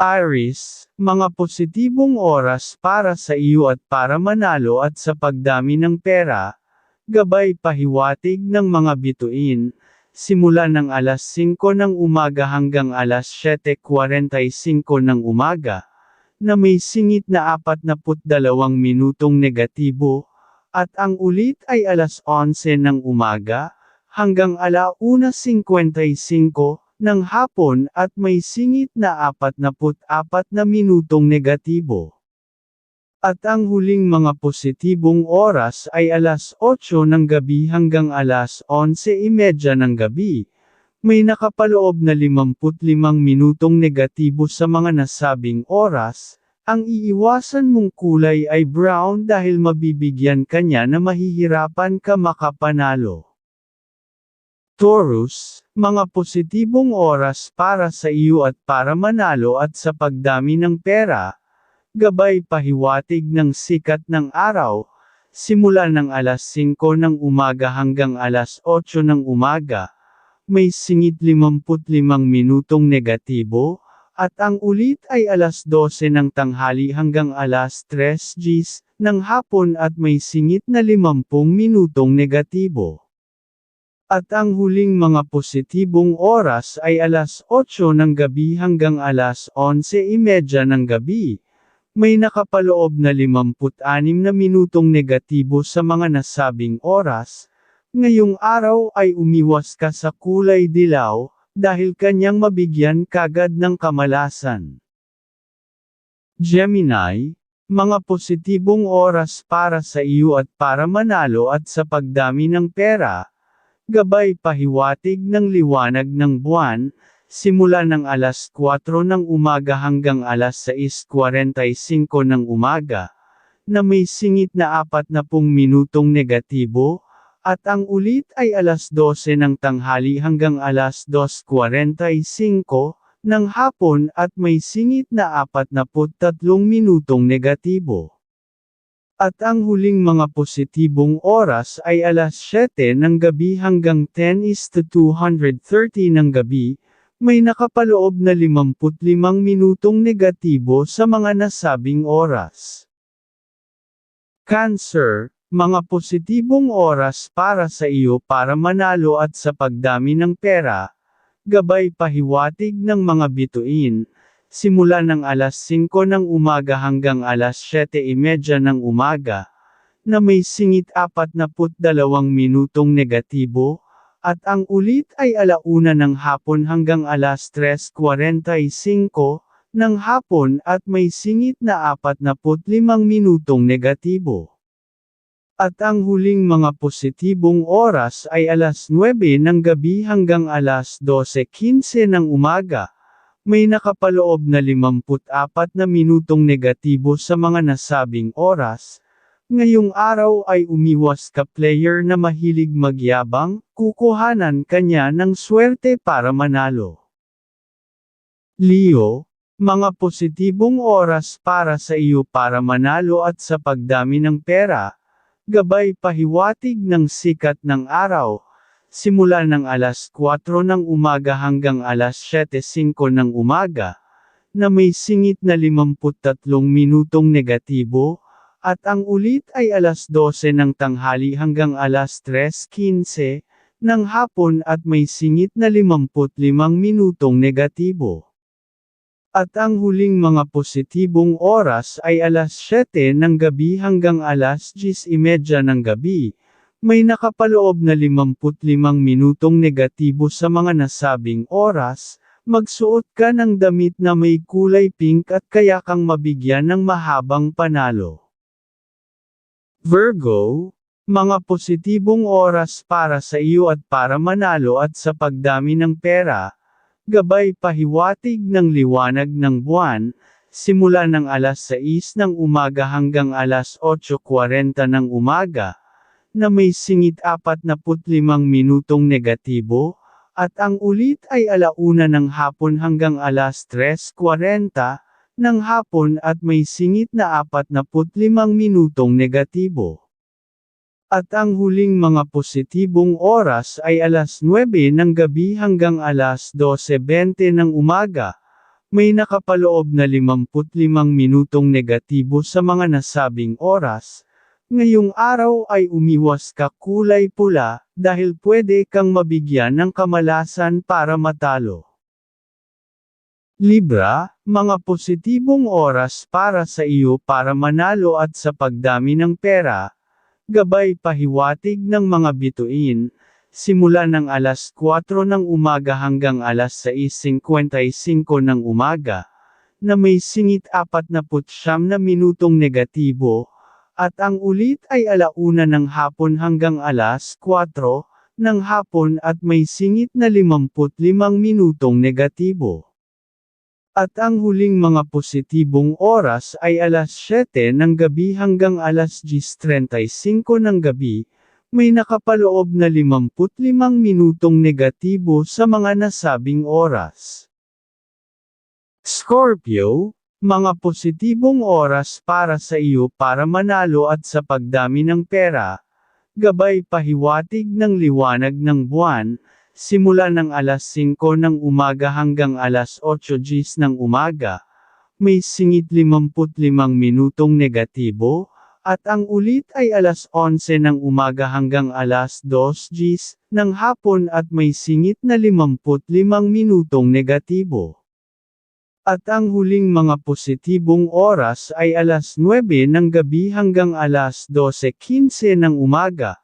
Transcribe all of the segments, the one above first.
Aris, mga positibong oras para sa iyo at para manalo at sa pagdami ng pera, gabay pahiwatig ng mga bituin, simula ng alas 5 ng umaga hanggang alas 7.45 ng umaga, na may singit na 42 minutong negatibo, at ang ulit ay alas 11 ng umaga, hanggang alauna 55 ng hapon at may singit na 44 na minutong negatibo. At ang huling mga positibong oras ay alas 8 ng gabi hanggang alas 11.30 ng gabi. May nakapaloob na 55 minutong negatibo sa mga nasabing oras, ang iiwasan mong kulay ay brown dahil mabibigyan kanya na mahihirapan ka makapanalo. Taurus, mga positibong oras para sa iyo at para manalo at sa pagdami ng pera, gabay pahiwatig ng sikat ng araw, simula ng alas 5 ng umaga hanggang alas 8 ng umaga, may singit 55 minutong negatibo, at ang ulit ay alas 12 ng tanghali hanggang alas 3 Gs ng hapon at may singit na 50 minutong negatibo. At ang huling mga positibong oras ay alas 8 ng gabi hanggang alas 11.30 ng gabi. May nakapaloob na 56 na minutong negatibo sa mga nasabing oras. Ngayong araw ay umiwas ka sa kulay dilaw, dahil kanyang mabigyan kagad ng kamalasan. Gemini, mga positibong oras para sa iyo at para manalo at sa pagdami ng pera, Gabay pahiwatig ng liwanag ng buwan, simula ng alas 4 ng umaga hanggang alas 6.45 ng umaga, na may singit na 40 minutong negatibo, at ang ulit ay alas 12 ng tanghali hanggang alas 2.45 ng hapon at may singit na 43 minutong negatibo. At ang huling mga positibong oras ay alas 7 ng gabi hanggang 10 is to 230 ng gabi, may nakapaloob na 55 minutong negatibo sa mga nasabing oras. Cancer, mga positibong oras para sa iyo para manalo at sa pagdami ng pera, gabay pahiwatig ng mga bituin, simula ng alas 5 ng umaga hanggang alas 7.30 ng umaga, na may singit 42 minutong negatibo, at ang ulit ay alauna ng hapon hanggang alas 3.45 ng hapon at may singit na 45 minutong negatibo. At ang huling mga positibong oras ay alas 9 ng gabi hanggang alas 12.15 ng umaga, may nakapaloob na 54 na minutong negatibo sa mga nasabing oras. Ngayong araw ay umiwas ka player na mahilig magyabang, kukuhanan kanya ng swerte para manalo. Leo, mga positibong oras para sa iyo para manalo at sa pagdami ng pera, gabay pahiwatig ng sikat ng araw, simula ng alas 4 ng umaga hanggang alas 7.05 ng umaga, na may singit na 53 minutong negatibo, at ang ulit ay alas 12 ng tanghali hanggang alas 3.15 ng hapon at may singit na 55 minutong negatibo. At ang huling mga positibong oras ay alas 7 ng gabi hanggang alas 10.30 ng gabi, may nakapaloob na 55 minutong negatibo sa mga nasabing oras, magsuot ka ng damit na may kulay pink at kaya kang mabigyan ng mahabang panalo. Virgo, mga positibong oras para sa iyo at para manalo at sa pagdami ng pera, gabay pahiwatig ng liwanag ng buwan, simula ng alas 6 ng umaga hanggang alas 8.40 ng umaga, na may singit 45 minutong negatibo, at ang ulit ay alauna ng hapon hanggang alas 3.40 ng hapon at may singit na 45 minutong negatibo. At ang huling mga positibong oras ay alas 9 ng gabi hanggang alas 12.20 ng umaga, may nakapaloob na 55 minutong negatibo sa mga nasabing oras. Ngayong araw ay umiwas ka kulay pula, dahil pwede kang mabigyan ng kamalasan para matalo. Libra, mga positibong oras para sa iyo para manalo at sa pagdami ng pera, gabay pahiwatig ng mga bituin, simula ng alas 4 ng umaga hanggang alas 6.55 ng umaga, na may singit 49 na minutong negatibo, at ang ulit ay alauna ng hapon hanggang alas 4 ng hapon at may singit na 55 minutong negatibo. At ang huling mga positibong oras ay alas 7 ng gabi hanggang alas 10.35 ng gabi, may nakapaloob na 55 minutong negatibo sa mga nasabing oras. Scorpio, mga positibong oras para sa iyo para manalo at sa pagdami ng pera, gabay pahiwatig ng liwanag ng buwan, simula ng alas 5 ng umaga hanggang alas 8 gis ng umaga, may singit 55 minutong negatibo, at ang ulit ay alas 11 ng umaga hanggang alas 2 gis ng hapon at may singit na 55 minutong negatibo. At ang huling mga positibong oras ay alas 9 ng gabi hanggang alas 12.15 ng umaga,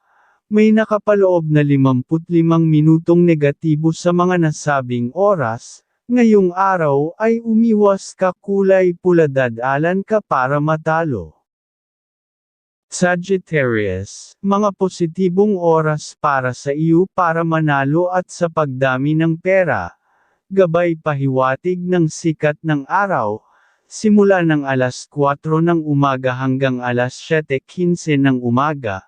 may nakapaloob na 55 minutong negatibo sa mga nasabing oras, ngayong araw ay umiwas ka kulay pula dadalan ka para matalo. Sagittarius, mga positibong oras para sa iyo para manalo at sa pagdami ng pera, gabay pahiwatig ng sikat ng araw, simula ng alas 4 ng umaga hanggang alas 7.15 ng umaga,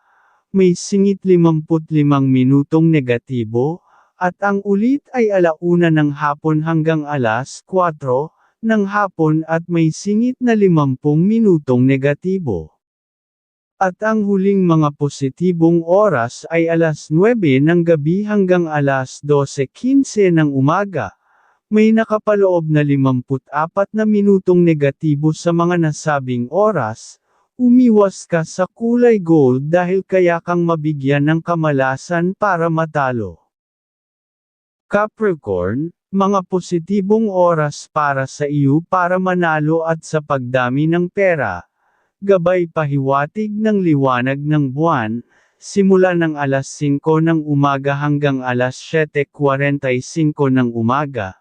may singit 55 minutong negatibo, at ang ulit ay alauna ng hapon hanggang alas 4 ng hapon at may singit na 50 minutong negatibo. At ang huling mga positibong oras ay alas 9 ng gabi hanggang alas 12.15 ng umaga. May nakapaloob na 54 na minutong negatibo sa mga nasabing oras, Umiwas ka sa kulay gold dahil kaya kang mabigyan ng kamalasan para matalo. Capricorn, mga positibong oras para sa iyo para manalo at sa pagdami ng pera. Gabay pahiwatig ng liwanag ng buwan, simula ng alas 5 ng umaga hanggang alas 7.45 ng umaga,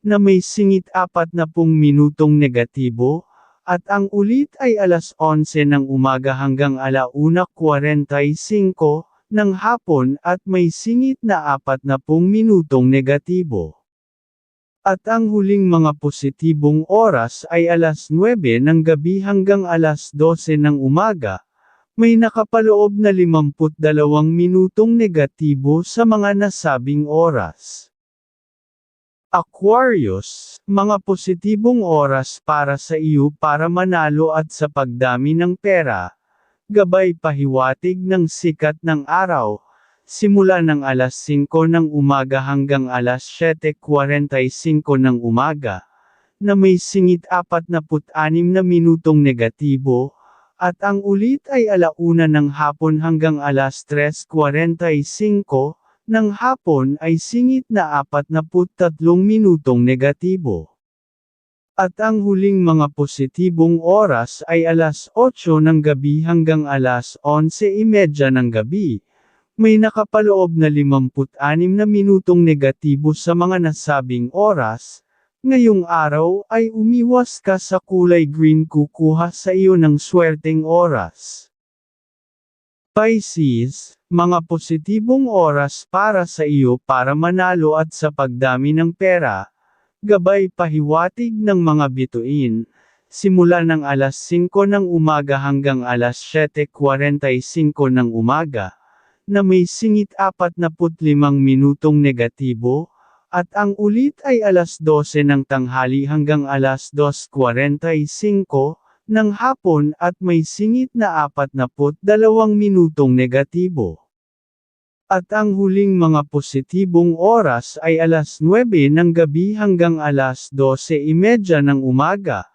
na may singit 40 minutong negatibo, at ang ulit ay alas 11 ng umaga hanggang alauna 45 ng hapon at may singit na 40 minutong negatibo. At ang huling mga positibong oras ay alas 9 ng gabi hanggang alas 12 ng umaga, may nakapaloob na 52 minutong negatibo sa mga nasabing oras. Aquarius, mga positibong oras para sa iyo para manalo at sa pagdami ng pera, gabay pahiwatig ng sikat ng araw, simula ng alas 5 ng umaga hanggang alas 7.45 ng umaga, na may singit 46 na minutong negatibo, at ang ulit ay alauna ng hapon hanggang alas 3.45, ng hapon ay singit na 43 minutong negatibo. At ang huling mga positibong oras ay alas 8 ng gabi hanggang alas 11.30 ng gabi. May nakapaloob na 56 na minutong negatibo sa mga nasabing oras. Ngayong araw ay umiwas ka sa kulay green kukuha sa iyo ng swerteng oras. Pisces, mga positibong oras para sa iyo para manalo at sa pagdami ng pera, gabay pahiwatig ng mga bituin, simula ng alas 5 ng umaga hanggang alas 7.45 ng umaga, na may singit 45 minutong negatibo, at ang ulit ay alas 12 ng tanghali hanggang alas 2.45, ng hapon at may singit na 42 minutong negatibo. At ang huling mga positibong oras ay alas 9 ng gabi hanggang alas 12.30 ng umaga.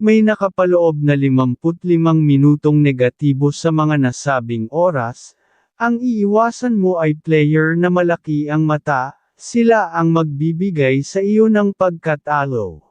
May nakapaloob na 55 minutong negatibo sa mga nasabing oras. Ang iiwasan mo ay player na malaki ang mata, sila ang magbibigay sa iyo ng pagkatalo.